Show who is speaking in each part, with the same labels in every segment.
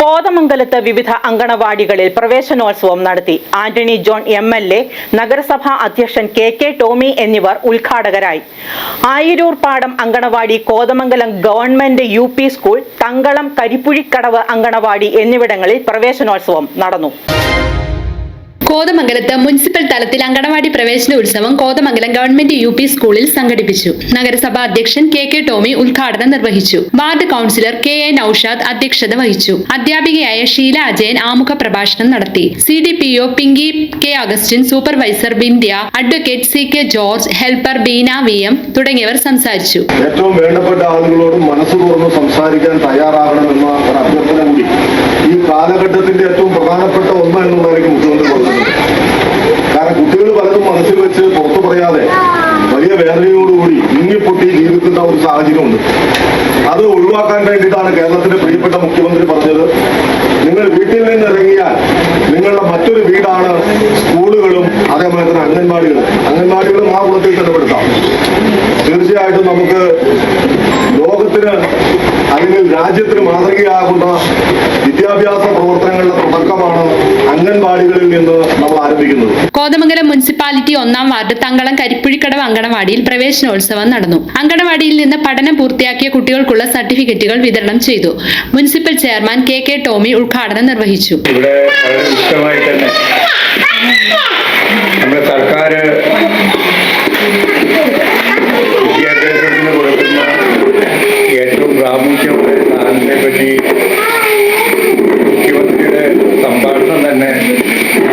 Speaker 1: കോതമംഗലത്ത് വിവിധ അങ്കണവാടികളിൽ പ്രവേശനോത്സവം നടത്തി. Antony John M L A നഗരസഭാ അധ്യക്ഷൻ കെ കെ ടോമി എന്നിവർ ഉദ്ഘാടകരായി. Ayiroor Padam anganwadi Kothamangalam government U P school Thankalam Karippuzhikkadavu anganwadi എന്നിവിടങ്ങളിൽ പ്രവേശനോത്സവം നടന്നു.
Speaker 2: കോതമംഗലത്ത് മുനിസിപ്പൽ തലത്തിൽ അങ്കണവാടി പ്രവേശന ഉത്സവം കോതമംഗലം ഗവൺമെന്റ് യു പി സ്കൂളിൽ സംഘടിപ്പിച്ചു. നഗരസഭാ അധ്യക്ഷൻ കെ കെ ടോമി ഉദ്ഘാടനം നിർവഹിച്ചു. Ward councillor K A Naushad അധ്യക്ഷത വഹിച്ചു. അധ്യാപികയായ ഷീല അജയൻ ആമുഖ പ്രഭാഷണം നടത്തി. C D P O Pinki K Augustine supervisor Bindya advocate C K George helper Beena V M തുടങ്ങിയവർ സംസാരിച്ചു.
Speaker 3: ഏറ്റവും വേണ്ടപ്പെട്ട ആളുകളോട് മനസ്സ് തുറന്ന് സംസാരിക്കാൻ തയ്യാറാകണമെന്ന ഒരു അഭ്യർത്ഥന കൂടി. ഈ കാലഘട്ടത്തിന്റെ ഏറ്റവും പ്രധാനപ്പെട്ട ഒന്ന് എന്നുള്ളതായിരിക്കും മുഖ്യമന്ത്രി പറഞ്ഞത്. കാരണം കുട്ടികൾ പലതും മനസ്സിൽ വെച്ച് പുറത്തു പറയാതെ വലിയ വേദനയോടുകൂടി ഇങ്ങിപ്പൊട്ടി ജീവിക്കുന്ന ഒരു സാഹചര്യമുണ്ട്. അത് ഒഴിവാക്കാൻ വേണ്ടിയിട്ടാണ് കേരളത്തിന്റെ പ്രിയപ്പെട്ട മുഖ്യമന്ത്രി പറഞ്ഞത്. നിങ്ങൾ വീട്ടിൽ നിന്ന് ഇറങ്ങിയാൽ നിങ്ങളുടെ മറ്റൊരു വീടാണ് സ്കൂളുകളും അതേപോലെ തന്നെ അംഗൻവാടികളും. അംഗൻവാടികളും ആ കുളത്തിൽ തീർച്ചയായിട്ടും നമുക്ക് ലോകത്തിന് അല്ലെങ്കിൽ രാജ്യത്തിന് മാതൃകയാകുന്ന വിദ്യാഭ്യാസ പ്രവർത്തനങ്ങളുടെ തുടക്കമാണ് അംഗൻവാടികളിൽ നിന്ന് നമ്മൾ ആരംഭിക്കുന്നത്.
Speaker 2: കോതമംഗലം മുനിസിപ്പാലിറ്റി ഒന്നാം വാർഡ് തങ്കളം കരിപ്പുഴിക്കടവ് അങ്കണവാടിയിൽ പ്രവേശനോത്സവം നടന്നു. അങ്കണവാടിയിൽ നിന്ന് പഠനം പൂർത്തിയാക്കിയ കുട്ടികൾക്കുള്ള സർട്ടിഫിക്കറ്റുകൾ വിതരണം ചെയ്തു. Municipal chairman K K Tomy ഉദ്ഘാടനം നിർവഹിച്ചു.
Speaker 4: ഇവിടെ തന്നെ നമ്മുടെ സർക്കാർ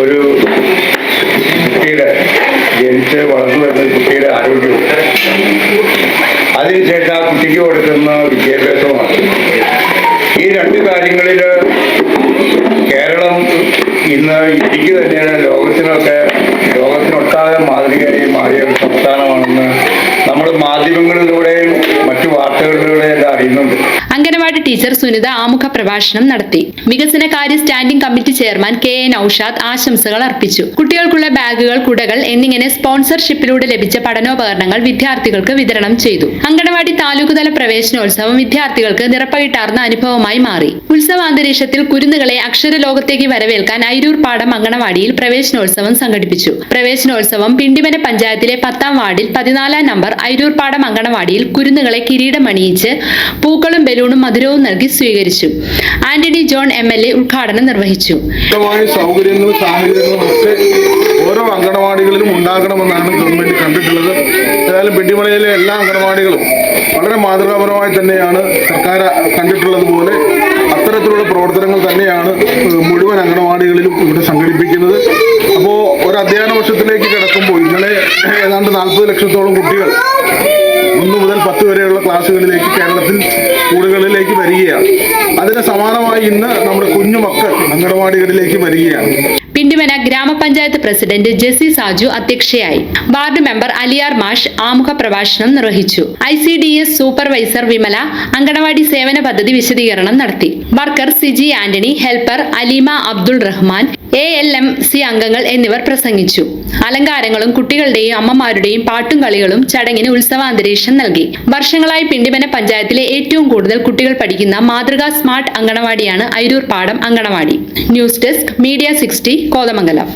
Speaker 4: ഒരു കുട്ടിയുടെ ജനിച്ച് വളർന്നു വരുന്ന കുട്ടിയുടെ ആരോഗ്യവും. അതിനുശേഷം ആ കുട്ടിക്ക് കൊടുക്കുന്ന വിദ്യാഭ്യാസവുമാണ്. ഈ രണ്ട് കാര്യങ്ങളിൽ കേരളം ഇന്ന് ഇന്ത്യയ്ക്ക് തന്നെയാണ് ലോകത്തിനൊക്കെ
Speaker 2: അംഗനവാടി ടീച്ചർ സുനിത ആമുഖ പ്രഭാഷണം നടത്തി. വികസനകാര്യ standing committee chairman K A Naushad ആശംസകൾ അർപ്പിച്ചു. കുട്ടികൾക്കുള്ള ബാഗുകൾ കുടകൾ എന്നിങ്ങനെ സ്പോൺസർഷിപ്പിലൂടെ ലഭിച്ച പഠനോപകരണങ്ങൾ വിദ്യാർത്ഥികൾക്ക് വിതരണം ചെയ്തു. അംഗനവാടി താലൂക്ക് തല പ്രവേശനോത്സവം വിദ്യാർത്ഥികൾക്ക് നിറപ്പകിട്ടാർന്ന അനുഭവമായി മാറി. ഉത്സവാന്തരീക്ഷത്തിൽ കുരുന്നുകളെ അക്ഷരലോകത്തേക്ക് വരവേൽക്കാൻ ഐരൂർ പാടം അങ്കണവാടിയിൽ പ്രവേശനോത്സവം സംഘടിപ്പിച്ചു. പ്രവേശനോത്സവം പിണ്ടിമന പഞ്ചായത്തിലെ പത്താം വാർഡിൽ പതിനാലാം നമ്പർ ഐരൂർ പാടം അങ്കണവാടിയിൽ കുരുന്നുകളെ കിരീടമണിയിച്ച് പൂക്കളും ബലൂണും മധുരവും നൽകി സ്വീകരിച്ചു. Antony John M L A ഉദ്ഘാടനം നിർവഹിച്ചു.
Speaker 3: ഓരോ അംഗനവാടികളിലും ഉണ്ടാകണമെന്നാണ് ഗവൺമെന്റ് കണ്ടിട്ടുള്ളത്. ഏതായാലും പെട്ടിമലയിലെ എല്ലാ അംഗനവാടികളും വളരെ മാതൃകാപരമായി തന്നെയാണ് സർക്കാർ കണ്ടിട്ടുള്ളത് പോലെ അത്തരത്തിലുള്ള പ്രവർത്തനങ്ങൾ തന്നെയാണ് മുഴുവൻ അംഗനവാടികളിലും ഇവിടെ സംഘടിപ്പിക്കുന്നത്. അപ്പോൾ ഒരു അധ്യയന വർഷത്തിലേക്ക് കിടക്കുമ്പോൾ ഇന്നലെ ഏതാണ്ട് നാൽപ്പത് ലക്ഷത്തോളം കുട്ടികൾ ഒന്ന് മുതൽ പത്ത് വരെയുള്ള ക്ലാസ്സുകളിലേക്ക് കേരളത്തിൽ സ്കൂളുകളിലേക്ക് വരികയാണ്. അതിന് സമാനമായി ഇന്ന് നമ്മുടെ കുഞ്ഞുമക്കൾ മക്കൾ അങ്കണവാടികളിലേക്ക് വരികയാണ്.
Speaker 2: പിണ്ടിമന ഗ്രാമപഞ്ചായത്ത് പ്രസിഡന്റ് ജെസി സാജു അധ്യക്ഷയായി. വാർഡ് മെമ്പർ അലിയാർ മാഷ് ആമുഖ പ്രഭാഷണം നിർവഹിച്ചു. I C D S supervisor Vimala anganwadi സേവന പദ്ധതി വിശദീകരണം നടത്തി. Worker Siji Antony helper Aleema Abdul Rahman A L M C അംഗങ്ങൾ എന്നിവർ പ്രസംഗിച്ചു. അലങ്കാരങ്ങളും കുട്ടികളുടെയും അമ്മമാരുടെയും പാട്ടും കളികളും ചടങ്ങിന് ഉത്സവാന്തരീക്ഷം നൽകി. വർഷങ്ങളായി പിണ്ടിമന പഞ്ചായത്തിലെ ഏറ്റവും കൂടുതൽ കുട്ടികൾ പഠിക്കുന്ന മാതൃകാ smart അങ്കണവാടിയാണ് Airoor Padam anganwadi. News desk media sixty Kothamangalam.